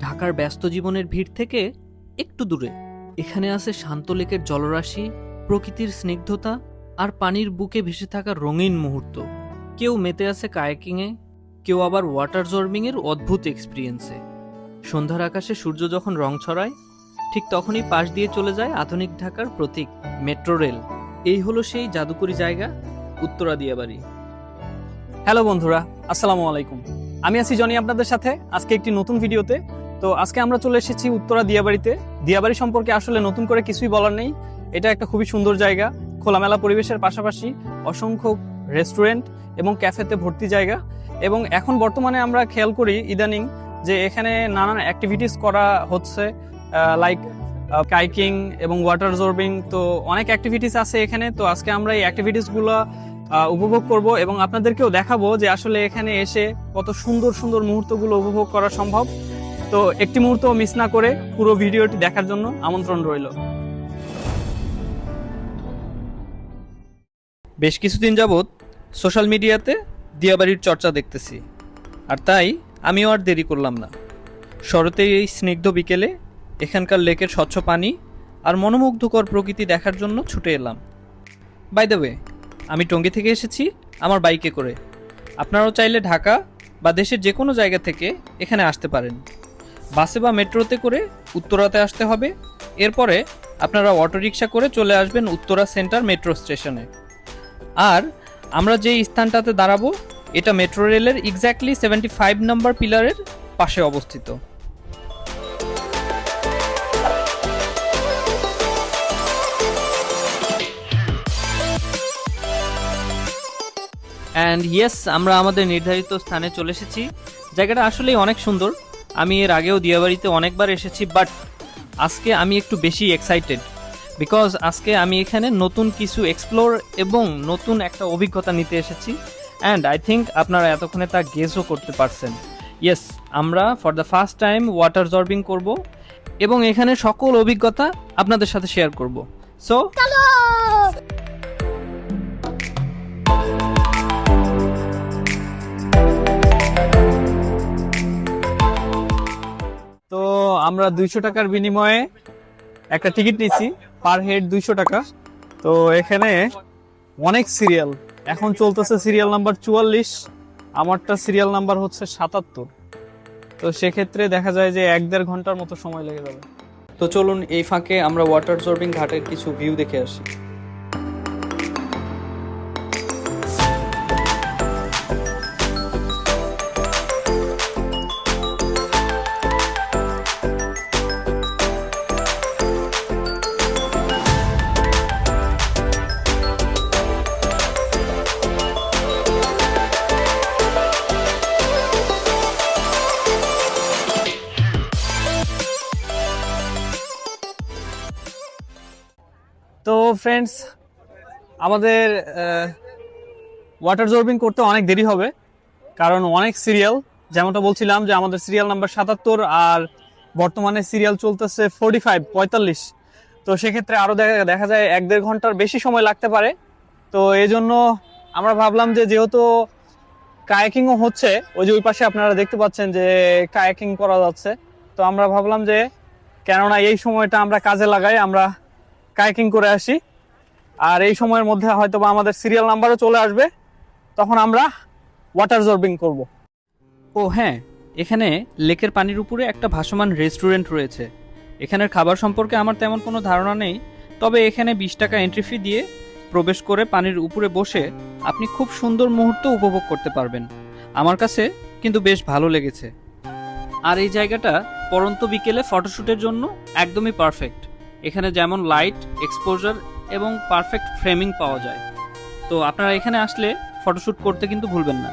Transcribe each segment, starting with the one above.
ঢাকার ব্যস্ত জীবনের ভিড় থেকে একটু দূরে। এখানে আছে শান্ত লেকের জলরাশি, প্রকৃতির স্নিগ্ধতা আর পানির বুকে ভেসে থাকা রঙিন মুহূর্ত। কেউ মেতে আছে কায়াকিংয়ে, কেউ আবার ওয়াটার জর্মিংয়ের অদ্ভুত এক্সপিরিয়েন্সে সন্ধ্যার আকাশে সূর্য যখন রং ছড়ায়, ঠিক তখনই পাশ দিয়ে চলে যায় আধুনিক ঢাকার প্রতীক, মেট্রো রেল। এই হলো সেই জাদুকরি জায়গা উত্তরা দিয়াবাড়ি হ্যালো বন্ধুরা, আসসালামু আলাইকুম। আমি আছি জনি আপনাদের সাথে। আজকে একটি নতুন ভিডিওতে। তো আজকে আমরা চলে এসেছি উত্তরা দিয়াবাড়িতে। দিয়াবাড়ি সম্পর্কে আসলে নতুন করে কিছুই বলার নেই। এটা একটা খুবই সুন্দর জায়গা, খোলামেলা পরিবেশের পাশাপাশি অসংখ্য রেস্টুরেন্ট এবং ক্যাফেতে ভর্তি জায়গা। এবং এখন বর্তমানে আমরা খেয়াল করি ইদানিং যে এখানে নানান অ্যাক্টিভিটিস করা হচ্ছে লাইক কাইকিং এবং ওয়াটার জর্বিং তো অনেক অ্যাক্টিভিটিস আছে এখানে। তো আজকে আমরা এই অ্যাক্টিভিটিসগুলো উপভোগ করব এবং আপনাদেরকেও দেখাবো যে আসলে এখানে এসে কত সুন্দর সুন্দর মুহূর্তগুলো উপভোগ করা সম্ভব। তো একটি মুহূর্ত মিস না করে পুরো ভিডিওটি দেখার জন্য আমন্ত্রণ রইল। বেশ কিছুদিন যাবৎ সোশ্যাল মিডিয়াতে দিয়াবাড়ির চর্চা দেখতেছি, আর তাই আমিও আর দেরি করলাম না। শরতের এই স্নিগ্ধ বিকেলে এখানকার লেকের স্বচ্ছ পানি আর মনোমুগ্ধকর প্রকৃতি দেখার জন্য ছুটে এলাম। বাই দ্য ওয়ে আমি টঙ্গী থেকে এসেছি আমার বাইকে করে। আপনারাও চাইলে ঢাকা বা দেশের যে কোনো জায়গা থেকে এখানে আসতে পারেন। বাসে বা মেট্রোতে করে উত্তরাতে আসতে হবে। এরপরে আপনারা অটোরিকশা করে চলে আসবেন উত্তরা সেন্টার মেট্রো স্টেশনে। আর আমরা যে স্থানটাতে দাঁড়াবো, এটা মেট্রো রেলের এক্স্যাক্টলি সেভেন্টি ফাইভ নম্বর পিলারের পাশে অবস্থিত। অ্যান্ড ইয়েস আমরা আমাদের নির্ধারিত স্থানে চলে এসেছি। জায়গাটা আসলেই অনেক সুন্দর। আমি এর আগেও দিয়াবাড়িতে অনেকবার এসেছি বাট আজকে আমি একটু বেশি এক্সাইটেড বিকজ আজকে আমি এখানে নতুন কিছু এক্সপ্লোর এবং নতুন একটা অভিজ্ঞতা নিতে এসেছি অ্যান্ড আই থিঙ্ক আপনারা এতক্ষণে তা গেসও করতে পারছেন। ইয়েস আমরা for the first time water zorbing করব এবং এখানে সকল অভিজ্ঞতা আপনাদের সাথে শেয়ার করব। সো আমরা দুইশো টাকার বিনিময়ে একটা টিকিট নিছি পার হেড দুইশো টাকা। তো এখানে অনেক সিরিয়াল। এখন চলতেছে সিরিয়াল নাম্বার চুয়াল্লিশ, আমারটা সিরিয়াল নাম্বার হচ্ছে সাতাত্তর। তো সেক্ষেত্রে দেখা যায় যে এক দেড় ঘণ্টার মতো সময় লেগে যাবে। তো চলুন এই ফাঁকে আমরা ওয়াটার জর্বিং ঘাটের কিছু ভিউ দেখে আসি। ফ্রেন্ডস আমাদের ওয়াটার জর্বিং করতে অনেক দেরি হবে, কারণ অনেক সিরিয়াল যেমনটা বলছিলাম যে আমাদের সিরিয়াল নাম্বার সাতাত্তর আর বর্তমানে সিরিয়াল চলতেছে ফোর্টি ফাইভ পঁয়তাল্লিশ। তো সেক্ষেত্রে আরও দেখা দেখা যায় এক দেড় ঘণ্টার বেশি সময় লাগতে পারে। তো এই জন্য আমরা ভাবলাম যে যেহেতু কায়াকিংও হচ্ছে, ওই যে ওই পাশে আপনারা দেখতে পাচ্ছেন যে কায়াকিং করা যাচ্ছে, তো আমরা ভাবলাম যে কেননা এই সময়টা আমরা কাজে লাগাই, আমরা কায়াকিং করে আসি। আর এই সময়ের মধ্যে হয়তো বা আমাদের সিরিয়াল নাম্বারও চলে আসবে। তখন আমরা ওয়াটার জর্বিং করব। ও হ্যাঁ এখানে লেকের পানির উপরে একটা ভাসমান রেস্টুরেন্ট রয়েছে। এখানের খাবার সম্পর্কে আমার তেমন কোনো ধারণা নেই, তবে এখানে বিশ টাকা এন্ট্রি ফি দিয়ে প্রবেশ করে পানির উপরে বসে আপনি খুব সুন্দর মুহূর্ত উপভোগ করতে পারবেন। আমার কাছে কিন্তু বেশ ভালো লেগেছে। আর এই জায়গাটা পরন্ত বিকেলে ফটোশ্যুটের জন্য একদমই পারফেক্ট এখানে যেমন লাইট এক্সপোজার এবং পারফেক্ট ফ্রেমিং পাওয়া যায়। তো আপনারা এখানে আসলে ফটোশ্যুট করতে কিন্তু ভুলবেন না।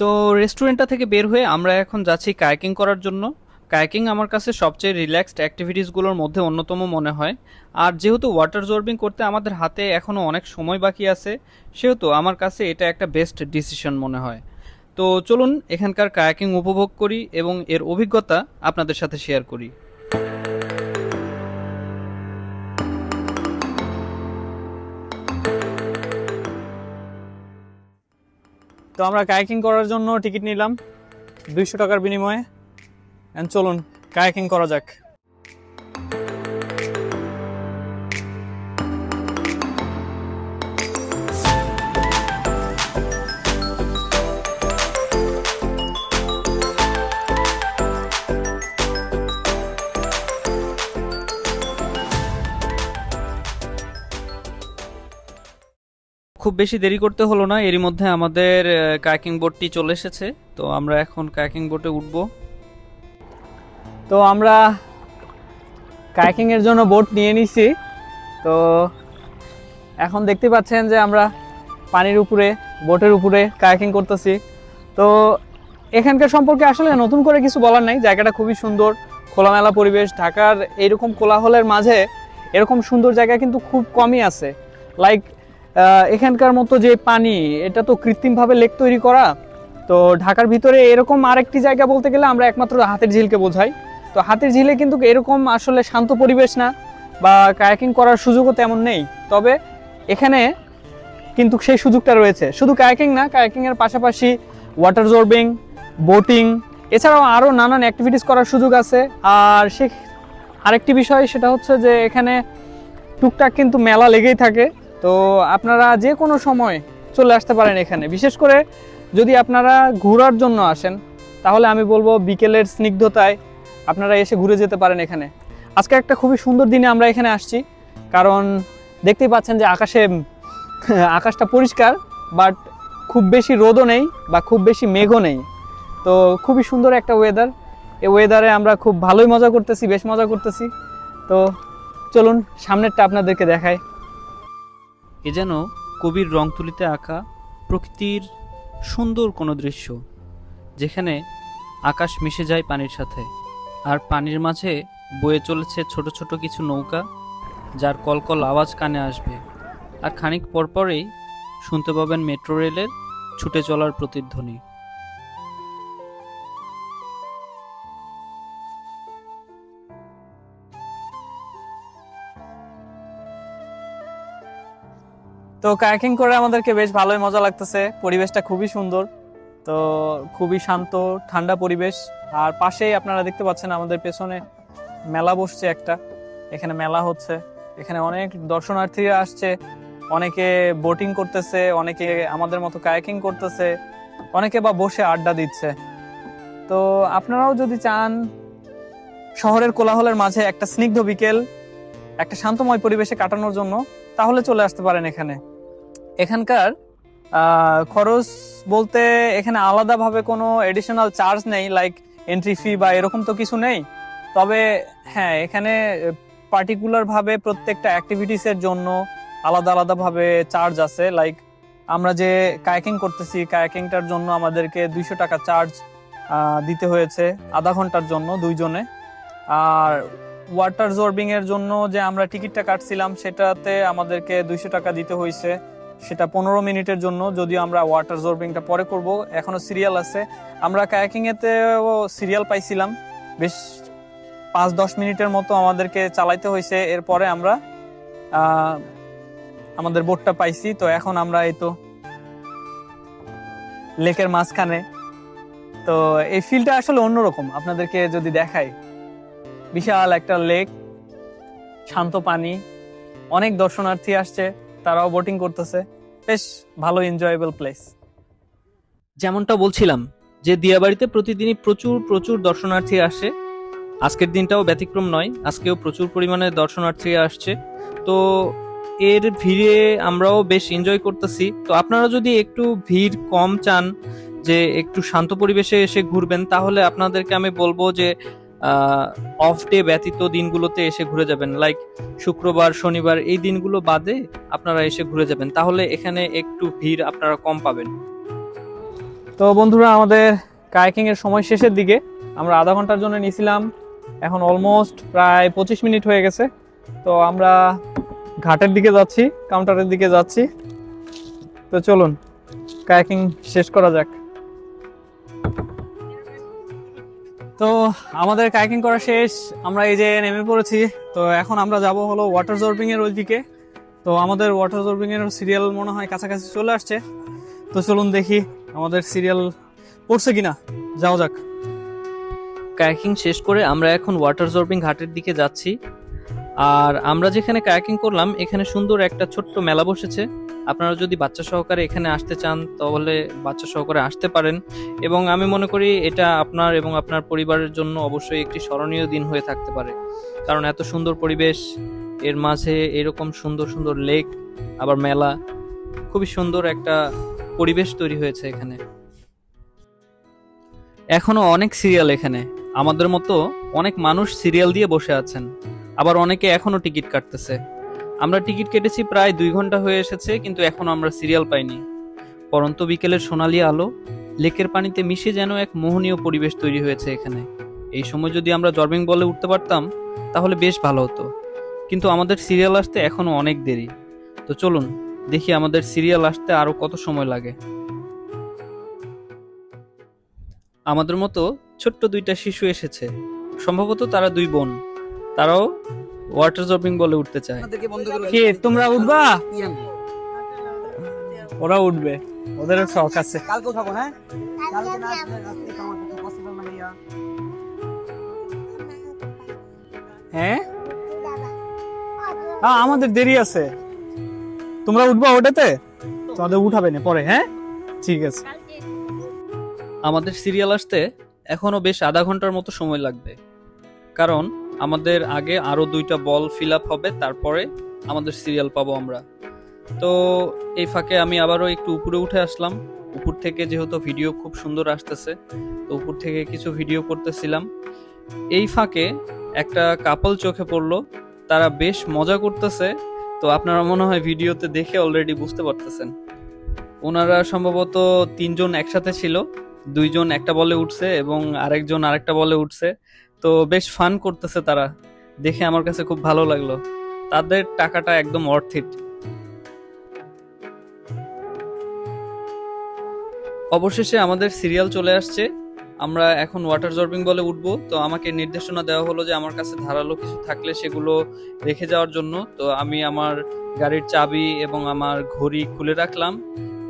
তো রেস্টুরেন্টটা থেকে বের হয়ে আমরা এখন যাচ্ছি কায়াকিং করার জন্য। কায়াকিং আমার কাছে সবচেয়ে রিল্যাক্সড অ্যাক্টিভিটিসগুলোর মধ্যে অন্যতম মনে হয়। আর যেহেতু ওয়াটার জর্বিং করতে আমাদের হাতে এখনও অনেক সময় বাকি আছে, সেহেতু আমার কাছে এটা একটা বেস্ট ডিসিশন মনে হয়। তো চলুন এখানকার কায়াকিং উপভোগ করি এবং এর অভিজ্ঞতা আপনাদের সাথে শেয়ার করি। তো আমরা কায়াকিং করার জন্য টিকিট নিলাম। দুইশো টাকার বিনিময়ে। And চলুন কায়াকিং করা যাক। খুব বেশি দেরি করতে হলো না, এরই মধ্যে আমাদের কায়াকিং বোটটি চলে এসেছে। তো আমরা এখন কায়াকিং বোটে উঠব। তো আমরা কায়াকিং এর জন্য বোট নিয়ে নিছি। তো এখন দেখতে পাচ্ছেন যে আমরা পানির উপরে বোটের উপরে কায়াকিং করতেছি। তো এখানকার সম্পর্কে আসলে নতুন করে কিছু বলার নাই। জায়গাটা খুবই সুন্দর, খোলামেলা পরিবেশ। ঢাকার এইরকম কোলাহলের মাঝে এরকম সুন্দর জায়গা কিন্তু খুব কমই আছে। লাইক এখানকার মতো যে পানি, এটা তো কৃত্রিমভাবে লেক তৈরি করা। তো ঢাকার ভিতরে এরকম আরেকটি জায়গা বলতে গেলে আমরা একমাত্র হাতের ঝিলকে বোঝাই। তো হাতির ঝিলে কিন্তু এরকম আসলে শান্ত পরিবেশ না বা কায়াকিং করার সুযোগও তেমন নেই। তবে এখানে কিন্তু সেই সুযোগটা রয়েছে। শুধু কায়াকিং না, কায়াকিং এর পাশাপাশি ওয়াটার জর্বিং বোটিং এছাড়াও আরও নানান অ্যাক্টিভিটিস করার সুযোগ আছে। আর সে আরেকটি বিষয় সেটা হচ্ছে যে এখানে টুকটাক কিন্তু মেলা লেগেই থাকে। তো আপনারা যে কোনো সময় চলে আসতে পারেন এখানে। বিশেষ করে যদি আপনারা ঘোরার জন্য আসেন, তাহলে আমি বলব বিকেলের স্নিগ্ধতায় আপনারা এসে ঘুরে যেতে পারেন এখানে। আজকে একটা খুবই সুন্দর দিনে আমরা এখানে আসছি, কারণ দেখতেই পাচ্ছেন যে আকাশে, আকাশটা পরিষ্কার বাট খুব বেশি রোদও নেই বা খুব বেশি মেঘও নেই। তো খুবই সুন্দর একটা ওয়েদার এই ওয়েদারে আমরা খুব ভালোই মজা করতেছি, বেশ মজা করতেছি। তো চলুন, সামনেরটা আপনাদেরকে দেখায় এ যেন কবির রং তুলিতে আঁকা প্রকৃতির সুন্দর কোনো দৃশ্য, যেখানে আকাশ মিশে যায় পানির সাথে। আর পানির মাঝে বয়ে চলেছে ছোট ছোট কিছু নৌকা, যার কলকল আওয়াজ কানে আসবে। আর খানিক পরপরেই শুনতে পাবেন মেট্রো রেলের ছুটে চলার প্রতিধ্বনি। তো কায়াকিং করে আমাদেরকে বেশ ভালোই মজা লাগতেছে। পরিবেশটা খুবই সুন্দর। তো খুবই শান্ত, ঠান্ডা পরিবেশ। আর পাশেই আপনারা দেখতে পাচ্ছেন আমাদের পেছনে মেলা বসছে একটা। এখানে মেলা হচ্ছে। এখানে অনেক দর্শনার্থীরা আসছে। অনেকে বোটিং করতেছে, অনেকে আমাদের মতো কায়াকিং করতেছে, অনেকে বা বসে আড্ডা দিচ্ছে। তো আপনারাও যদি চান, শহরের কোলাহলের মাঝে একটা স্নিগ্ধ বিকেল, একটা শান্তময় পরিবেশে কাটানোর জন্য, তাহলে চলে আসতে পারেন এখানে। এখানকার খরচ বলতে এখানে আলাদাভাবে কোনো এডিশনাল চার্জ নেই লাইক এন্ট্রি ফি বা এরকম তো কিছু নেই। তবে হ্যাঁ এখানে পার্টিকুলার ভাবে প্রত্যেকটা অ্যাক্টিভিটিস এর জন্য আলাদা আলাদা ভাবে চার্জ আছে। লাইক আমরা যে কায়াকিং করতেছি কায়াকিংটার জন্য আমাদেরকে দুইশো টাকা চার্জ দিতে হয়েছে আধা ঘণ্টার জন্য দুইজনে। আর ওয়াটার জর্বিং এর জন্য যে আমরা টিকিটটা কাটছিলাম, সেটাতে আমাদেরকে দুইশো টাকা দিতে হয়েছে। সেটা পনেরো মিনিটের জন্য, যদিও আমরা ওয়াটার জর্বিংটা পরে করব। এখনও সিরিয়াল আছে। আমরা কায়াকিং এতেও সিরিয়াল পাইছিলাম। বেশ পাঁচ দশ মিনিটের মতো আমাদেরকে চালাইতে হয়েছে। এরপরে আমরা আমাদের বোটটা পাইছি। তো এখন আমরা এই তো লেকের মাঝখানে। তো এই ফিলটা আসলে অন্যরকম। আপনাদেরকে যদি দেখাই, বিশাল একটা লেক শান্ত পানি, অনেক দর্শনার্থী আসছে। তারাও বোটিং করতেছে। বেশ ভালো এনজয়েবল প্লেস যেমনটা বলছিলাম যে দিয়াবাড়িতে প্রতিদিনই প্রচুর প্রচুর দর্শনার্থী আসে। আজকের দিনটাও ব্যতিক্রম নয়, আজকেও প্রচুর পরিমাণে দর্শনার্থী আসছে। তো এর ভিড়ে আমরাও বেশ এনজয় করতেছি। তো আপনারা যদি একটু ভিড় কম চান, যে একটু শান্ত পরিবেশে এসে ঘুরবেন, তাহলে আপনাদেরকে আমি বলব যে অফ ডে ব্যতীত দিনগুলোতে এসে ঘুরে যাবেন। লাইক শুক্রবার, শনিবার, এই দিনগুলো বাদে আপনারা এসে ঘুরে যাবেন। তাহলে এখানে একটু ভিড় আপনারা কম পাবেন। তো বন্ধুরা, আমাদের কায়াকিং এর সময় শেষের দিকে আমরা আধা ঘণ্টার জন্য নিয়েছিলাম। এখন অলমোস্ট প্রায় পঁচিশ মিনিট হয়ে গেছে। তো আমরা ঘাটের দিকে যাচ্ছি কাউন্টারের দিকে যাচ্ছি। তো চলুন, কায়াকিং শেষ করা যাক। তো আমাদের কাইকিং করা শেষ। আমরা এই যে নেমে পড়েছি। তো এখন আমরা যাব হলো ওয়াটার জর্বিং এর ওইদিকে। তো আমাদের ওয়াটার জর্বিং এর সিরিয়াল মনে হয় কাছাকাছি চলে আসছে। তো চলুন দেখি আমাদের সিরিয়াল পড়ছে কিনা। যাও যাক। কায়াকিং শেষ করে আমরা এখন ওয়াটার জর্বিং ঘাটের দিকে যাচ্ছি। আর আমরা যেখানে কায়াকিং করলাম, এখানে সুন্দর একটা ছোট্ট মেলা বসেছে। আপনারা যদি বাচ্চা সহকারে এখানে আসতে চান, তাহলে বাচ্চা সহকারে আসতে পারেন। এবং আমি মনে করি এটা আপনার এবং আপনার পরিবারের জন্য অবশ্যই একটি স্মরণীয় দিন হয়ে থাকতে পারে। কারণ এত সুন্দর পরিবেশ, এর মাঝে এরকম সুন্দর সুন্দর লেক, আবার মেলা, খুবই সুন্দর একটা পরিবেশ তৈরি হয়েছে এখানে। এখনও অনেক সিরিয়াল এখানে। আমাদের মতো অনেক মানুষ সিরিয়াল দিয়ে বসে আছেন। আবার অনেকে এখনও টিকিট কাটতেছে। আমরা টিকিট কেটেছি প্রায় দুই ঘণ্টা হয়ে এসেছে, কিন্তু এখনও আমরা সিরিয়াল পাইনি। পরন্ত বিকেলের সোনালি আলো, লেকের পানিতে মিশে যেন এক মোহনীয় পরিবেশ তৈরি হয়েছে এখানে। এই সময় যদি আমরা জর্বিং বলে উঠতে পারতাম, তাহলে বেশ ভালো হতো। কিন্তু আমাদের সিরিয়াল আসতে এখনও অনেক দেরি। তো চলুন, দেখি আমাদের সিরিয়াল আসতে আরও কত সময় লাগে। আমাদের মতো ছোট্ট দুইটা শিশু এসেছে। সম্ভবত তারা দুই বোন। তারাও ওয়াটার জবিং বলে উঠতে চায়। কে তোমরা উঠবা? ওরা উঠবে। ওদেরও শখ আছে। কালকে উঠাবো হ্যাঁ? কালকে পসিবল মানে ইয়া। হ্যাঁ? আমাদের দেরি আছে। তোমরা উঠবা ওটাতে? তোমাদের উঠাবে না পরে হ্যাঁ? ঠিক আছে। আমাদের সিরিয়াল আসতে এখনও বেশ আধা ঘণ্টার মতো সময় লাগবে। কারণ আমাদের আগে আরও দুইটা বল ফিল আপ হবে, তারপরে আমাদের সিরিয়াল পাবো আমরা। তো এই ফাঁকে আমি আবারও একটু উপরে উঠে আসলাম। উপর থেকে যেহেতু ভিডিও খুব সুন্দর আসতেছে, তো উপর থেকে কিছু ভিডিও করতেছিলাম। এই ফাঁকে একটা কাপল চোখে পড়ল, তারা বেশ মজা করতেছে। তো আপনারা মনে হয় ভিডিওতে দেখে অলরেডি বুঝতে পারতেছেন। ওনারা সম্ভবত তিনজন একসাথে ছিল, দুইজন একটা বলে উঠছে এবং আরেকজন আরেকটা বলে উঠছে। তো বেশ ফান করতেছে তারা। দেখে আমার কাছে খুব ভালো লাগল। তাদের টাকাটা একদম অর্থিট অবশেষে আমাদের সিরিয়াল চলে আসছে। আমরা এখন ওয়াটার জর্বিং বলে উঠবো। তো আমাকে নির্দেশনা দেওয়া হলো যে আমার কাছে ধারালো কিছু থাকলে সেগুলো রেখে যাওয়ার জন্য। তো আমি আমার গাড়ির চাবি এবং আমার ঘড়ি খুলে রাখলাম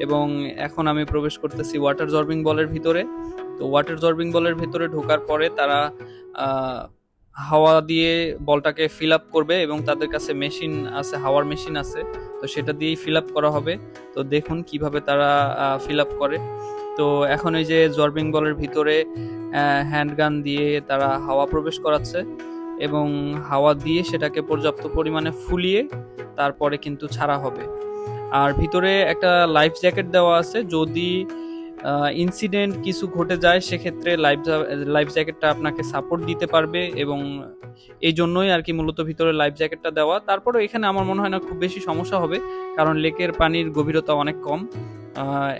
এবং এখন আমি প্রবেশ করতেছি ওয়াটার জর্বিং বলের ভিতরে। তো ওয়াটার জর্বিং বলের ভিতরে ঢোকার পরে তারা হাওয়া দিয়ে বলটাকে ফিল আপ করবে এবং তাদের কাছে মেশিন আছে, হাওয়ার মেশিন আছে, তো সেটা দিয়েই ফিল আপ করা হবে। তো দেখুন কীভাবে তারা ফিল আপ করে। তো এখন এই যে জর্বিং বলের ভিতরে হ্যান্ডগান দিয়ে তারা হাওয়া প্রবেশ করাচ্ছে এবং হাওয়া দিয়ে সেটাকে পর্যাপ্ত পরিমাণে ফুলিয়ে তারপরে কিন্তু ছাড়া হবে। আর ভিতরে একটা লাইফ জ্যাকেট দেওয়া আছে, যদি ইনসিডেন্ট কিছু ঘটে যায়, সেক্ষেত্রে লাইফ লাইফ জ্যাকেটটা আপনাকে সাপোর্ট দিতে পারবে এবং এই জন্যই আর কি মূলত ভিতরে লাইফ জ্যাকেটটা দেওয়া। তারপরে এখানে আমার মনে হয় না খুব বেশি সমস্যা হবে, কারণ লেকের পানির গভীরতা অনেক কম।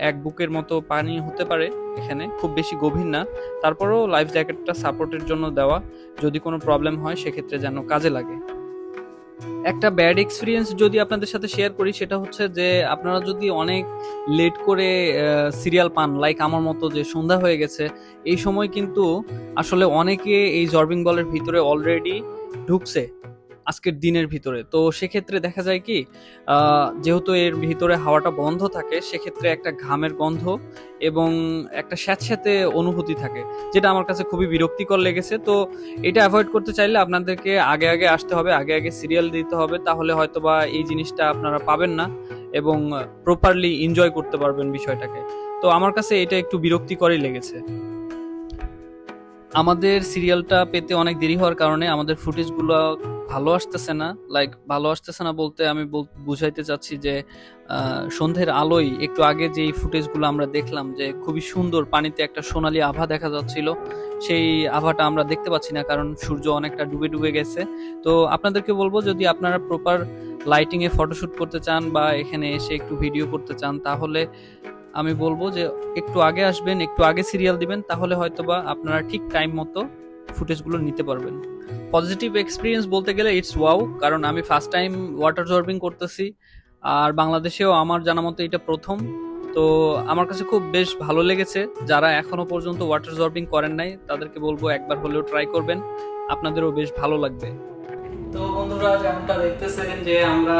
এক বুকের মতো পানি হতে পারে এখানে, খুব বেশি গভীর না। তারপরেও লাইফ জ্যাকেটটা সাপোর্টের জন্য দেওয়া, যদি কোনো প্রবলেম হয়, সেক্ষেত্রে যেন কাজে লাগে। একটা ব্যাড এক্সপিরিয়েন্স যদি আপনাদের সাথে শেয়ার করি, সেটা হচ্ছে যে আপনারা যদি অনেক লেট করে সিরিয়াল পান লাইক আমার মতো যে সন্ধ্যা হয়ে গেছে, এই সময় কিন্তু আসলে অনেকে এই জর্বিং বলের ভিতরে অলরেডি ঢুকছে। আজকের দিনের ভিতরে। তো সেক্ষেত্রে দেখা যায় কি যেহেতু এর ভিতরে হাওয়াটা বন্ধ থাকে, সেক্ষেত্রে একটা ঘামের গন্ধ এবং একটা স্যাঁতস্যাঁতে অনুভূতি থাকে, যেটা আমার কাছে খুবই বিরক্তিকর লেগেছে। তো এটা অ্যাভয়েড করতে চাইলে আপনাদেরকে আগে আগে আসতে হবে, আগে আগে সিরিয়াল দিতে হবে, তাহলে হয়তো বা এই জিনিসটা আপনারা পাবেন না এবং প্রপারলি এনজয় করতে পারবেন বিষয়টাকে। তো আমার কাছে এটা একটু বিরক্তিকরই লেগেছে। আমাদের সিরিয়ালটা পেতে অনেক দেরি হওয়ার কারণে আমাদের ফুটেজগুলো ভালো আসতেছে না লাইক ভালো আসতেছে না বলতে আমি বুঝাইতে চাচ্ছি যে সন্ধ্যের আলোয় একটু আগে যেই ফুটেজগুলো আমরা দেখলাম যে খুবই সুন্দর পানিতে একটা সোনালী আভা দেখা যাচ্ছিল, সেই আভাটা আমরা দেখতে পাচ্ছি না কারণ সূর্য অনেকটা ডুবে ডুবে গেছে। তো আপনাদেরকে বলব যদি আপনারা প্রপার লাইটিং এ ফটোশুট করতে চান বা এখানে এসে একটু ভিডিও করতে চান, তাহলে আমি বলব যে একটু আগে আসবেন, একটু আগে সিরিয়াল দিবেন, তাহলে হয়তোবা আপনারা ঠিক টাইম মতো ফুটেজগুলো নিতে পারবেন। পজিটিভ এক্সপিরিয়েন্স বলতে গেলে ইটস ওয়াও কারণ আমি ফার্স্ট টাইম ওয়াটার জর্বিং করতেছি। আর বাংলাদেশেও আমার জানা মতো এটা প্রথম। তো আমার কাছে খুব বেশ ভালো লেগেছে। যারা এখনও পর্যন্ত ওয়াটার জর্বিং করেন নাই, তাদেরকে বলব একবার হলেও ট্রাই করবেন। আপনাদেরও বেশ ভালো লাগবে। তো বন্ধুরা, যেমনটা দেখতেছেন যে আমরা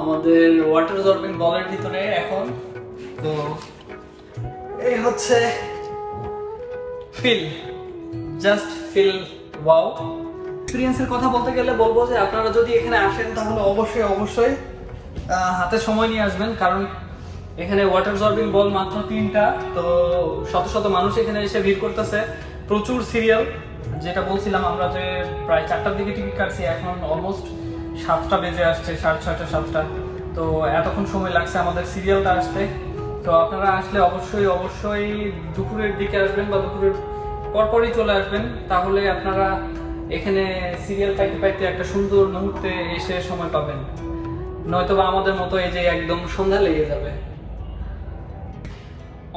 আমাদের ওয়াটার জর্বিং বলের ভিতরে এখন, তো এই হচ্ছে ফিল জাস্ট ফিল ওয়াও এক্সপিরিয়েন্সের কথা বলতে গেলে বলব যে আপনারা যদি এখানে আসেন তাহলে অবশ্যই অবশ্যই হাতে সময় নিয়ে আসবেন। কারণ এখানে ওয়াটার জর্বিং বল মাত্র তিনটা, তো শত শত মানুষ এখানে এসে ভিড় করতেছে। প্রচুর সিরিয়াল যেটা বলছিলাম আমরা যে প্রায় চারটার দিকে টিকিট কাটছি, এখন অলমোস্ট সাতটা বেজে আসছে, সাড়ে ছয়টা, সাতটা। তো এতক্ষণ সময় লাগছে আমাদের সিরিয়ালটা আসতে। তো আপনারা আসলে অবশ্যই অবশ্যই দুপুরের দিকে আসবেন বা দুপুরের পরপরই চলে আসবেন, তাহলে আপনারা এখানে সিরিয়াল পাইতে পাইতে একটা সুন্দর মুহূর্তে এসে সময় পাবেন। নয়তো বা আমাদের মতো এই যে একদম সন্ধ্যা লেগে যাবে।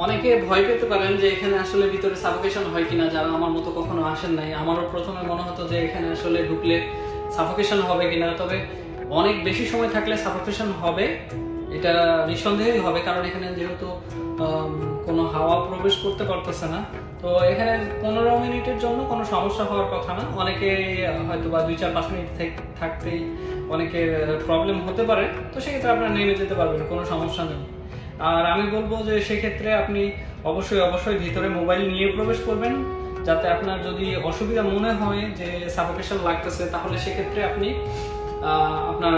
অনেকে ভয় পেতে পারেন যে এখানে আসলে ভিতরে সাফোকেশন হয় কিনা, যারা আমার মতো কখনো আসেন নাই। আমারও প্রথমে মনে হতো যে এখানে আসলে ঢুকলে সাফোকেশন হবে কিনা, তবে অনেক বেশি সময় থাকলে সাফোকেশন হবে, এটা নিঃসন্দেহেই হবে, কারণ এখানে যেহেতু কোনো হাওয়া প্রবেশ করতে পারতেছে না। তো এখানে পনেরো মিনিটের জন্য কোনো সমস্যা হওয়ার কথা না। অনেকে হয়তো বা দুই চার পাঁচ মিনিট থাকতেই অনেকের প্রবলেম হতে পারে। তো সেক্ষেত্রে আপনারা নেমে যেতে পারবেন, কোনো সমস্যা নেই। আর আমি বলব যে সেক্ষেত্রে আপনি অবশ্যই অবশ্যই ভিতরে মোবাইল নিয়ে প্রবেশ করবেন, যাতে আপনার যদি অসুবিধা মনে হয় যে সাফোকেশন লাগতেছে, তাহলে সেক্ষেত্রে আপনি আপনার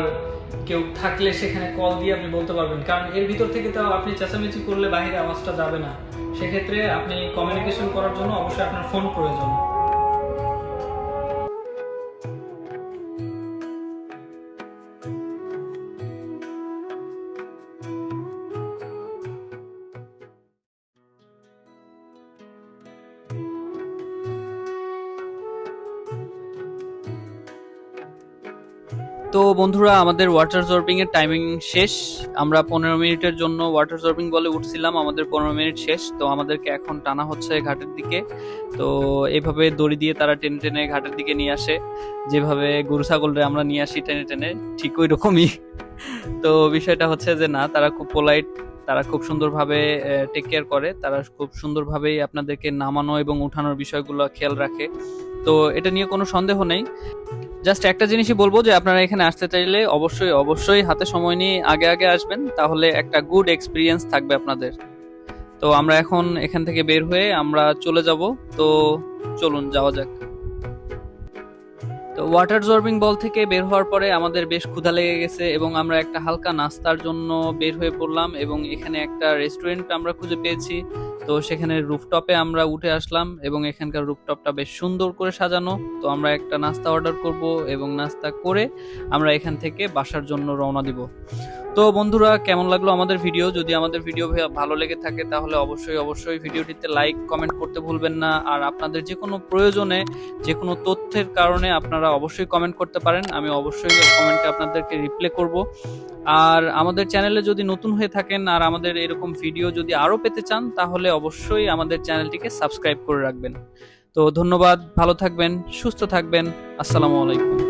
কেউ থাকলে সেখানে কল দিয়ে আপনি বলতে পারবেন। কারণ এর ভিতর থেকে তো আপনি চেঁচামেচি করলে বাহিরে আওয়াজটা যাবে না। সেক্ষেত্রে আপনি কমিউনিকেশন করার জন্য অবশ্যই আপনার ফোন প্রয়োজন। তো বন্ধুরা, আমাদের ওয়াটার এর টাইমিং শেষ। আমরা পনেরো মিনিটের জন্য ওয়াটার জর্বিং বলে উঠছিলাম, আমাদের পনেরো মিনিট শেষ। তো আমাদেরকে এখন টানা হচ্ছে ঘাটের দিকে। তো এইভাবে দড়ি দিয়ে তারা টেনে টেনে ঘাটের দিকে নিয়ে আসে। যেভাবে গরু ছাগলরে আমরা নিয়ে আসি টেনে টেনে, ঠিক ওই রকমই তো বিষয়টা হচ্ছে যে, না, তারা খুব পোলাইট তারা খুব সুন্দরভাবে টেক কেয়ার করে। তারা খুব সুন্দরভাবেই আপনাদেরকে নামানো এবং উঠানোর বিষয়গুলো খেয়াল রাখে। তো এটা নিয়ে কোনো সন্দেহ নেই। জাস্ট একটা জিনিসই বলব যে আপনারা এখানে আসতে চাইলে অবশ্যই অবশ্যই হাতে সময় নিয়ে আগে আগে আসবেন, তাহলে একটা গুড এক্সপিরিয়েন্স থাকবে আপনাদের। তো আমরা এখন এখান থেকে বের হয়ে আমরা চলে যাব। তো চলুন, যাওয়া যাক। তো ওয়াটার জর্বিং বল থেকে বের হওয়ার পরে আমাদের বেশ ক্ষুধা লেগে গেছে এবং আমরা একটা হালকা নাস্তার জন্য বের হয়ে পড়লাম এবং এখানে একটা রেস্টুরেন্ট আমরা খুঁজে পেয়েছি। তো সেখানে রুফটপে আমরা উঠে আসলাম এবং এখানকার রুফটপটা বেশ সুন্দর করে সাজানো। তো আমরা একটা নাস্তা অর্ডার করব এবং নাস্তা করে আমরা এখান থেকে বাসার জন্য রওনা দিব। তো বন্ধুরা, কেমন লাগল আমাদের ভিডিও? যদি আমাদের ভিডিও ভালো লেগে থাকে তাহলে অবশ্যই অবশ্যই ভিডিওটিতে লাইক, কমেন্ট করতে ভুলবেন না। আর আপনাদের যে কোনো প্রয়োজনে যে কোনো তথ্যের কারণে আপনারা অবশ্যই কমেন্ট করতে পারেন। আমি অবশ্যই কমেন্টে আপনাদেরকে রিপ্লে করব। আর আমাদের চ্যানেলে যদি নতুন হয়ে থাকেন আর আমাদের এরকম ভিডিও যদি আরও পেতে চান, তাহলে অবশ্যই আমাদের চ্যানেলটিকে সাবস্ক্রাইব করে রাখবেন। তো ধন্যবাদ, ভালো থাকবেন, সুস্থ থাকবেন, আসসালামু আলাইকুম।